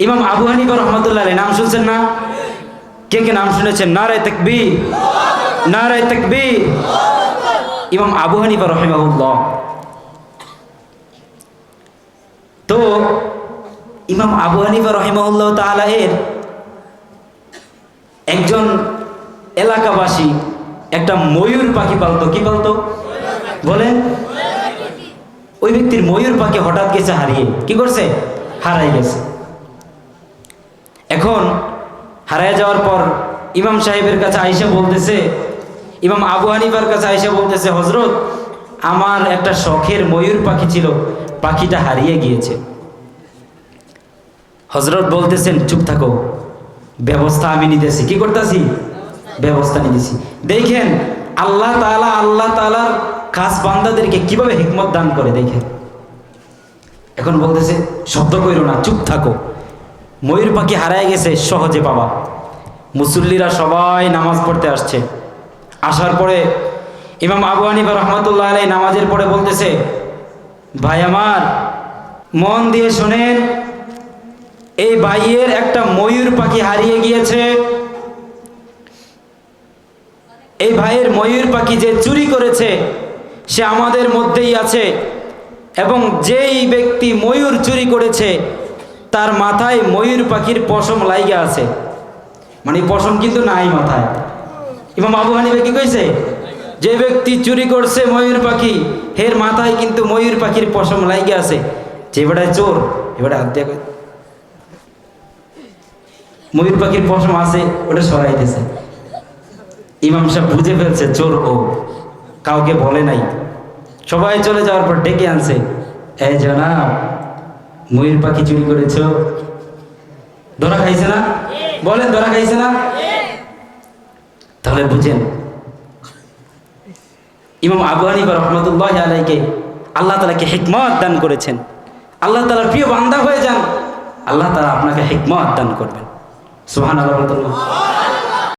ইমাম আবু হানিফা রহমতুল্লাহ নাম শুনছেন না? কে কে নাম শুনেছেন? নারায় তকবি নারায় তকবি ইমাম আবু হানিফা রহিমাহুল্লাহ। তো, ইমাম আবু হানিফা রহিমাহুল্লাহ তাআলা এর একজন এলাকাবাসী, একটা ময়ূর পাখি পালতো। কি পালতো? বলেন। ওই ব্যক্তির ময়ূর পাখি হঠাৎ গেছে হারিয়ে। কি করছে? হারাই গেছে। এখন হারায় যাওয়ার পর ইমাম সাহেবের কাছে আইসা বলতেছে, ইমাম আবু হানিফার কাছে আইসা বলতেছে হজরত আমার একটা শখের ময়ূর পাখি ছিল, পাখিটা হারিয়ে গিয়েছে। হজরত বলতেছেন, চুপ থাকো, ব্যবস্থা আমি নিতেছি। কি করতেছি? ব্যবস্থা নিতেছি। দেখেন, আল্লাহ তাআলা, আল্লাহ তাআলার খাস বান্দাদেরকে কীভাবে হিকমত দান করে, দেখেন। এখন বলতেছে, শব্দ কইরো না, চুপ থাকো। ময়ূর পাখি হারায় গেছে, সহজে পাবা। মুসল্লিরা সবাই নামাজ পড়তে আসছে। আসার পরে ইমাম আবু হানিফা রহমতুল্লাহ আলাই নামাজের পরে বলতেছে, ভাই আমার, মন দিয়ে শোনেন, এই ভাইয়ের একটা ময়ূর পাখি হারিয়ে গিয়েছে। এই ভাইয়ের ময়ূর পাখি যে চুরি করেছে, সে আমাদের মধ্যেই আছে এবং যেই ব্যক্তি ময়ূর চুরি করেছে তার মাথায় ময়ূর পাখির পশম লাইগা আছে। মানে পশম কিন্তু নাই মাথায়। ইমাম আবু হানিফা কি কইছে? যে ব্যক্তি চুরি করছে ময়ূর পাখি, হের মাথায় কিন্তু ময়ূর পাখির পশম লাইগা আছে। যে বেটায় চোর এবারে হাত দিয়ে ময়ূর পাখির পশম আছে, ওটা সরাইতেছে। ইমাম সাহেব বুঝে ফেলছে, চোর ও। কাউকে বলে নাই। সবাই চলে যাওয়ার পর ডেকে আনছে। এই জনাব ময়ূর পাখি চুরি করেছ? ধরা খাইছে না? বলেন, ধরা খাইছে না? তাহলে বুঝেন। ইমাম আবু হানিফা রহমতুল্লাহ আলাইকে আল্লাহ তালাকে হিকমত দান করেছেন। আল্লাহ তালার প্রিয় বান্দা হয়ে যান। আল্লাহ তালা আপনাকে হিকমত দান করবেন। সুহান আল্লাহ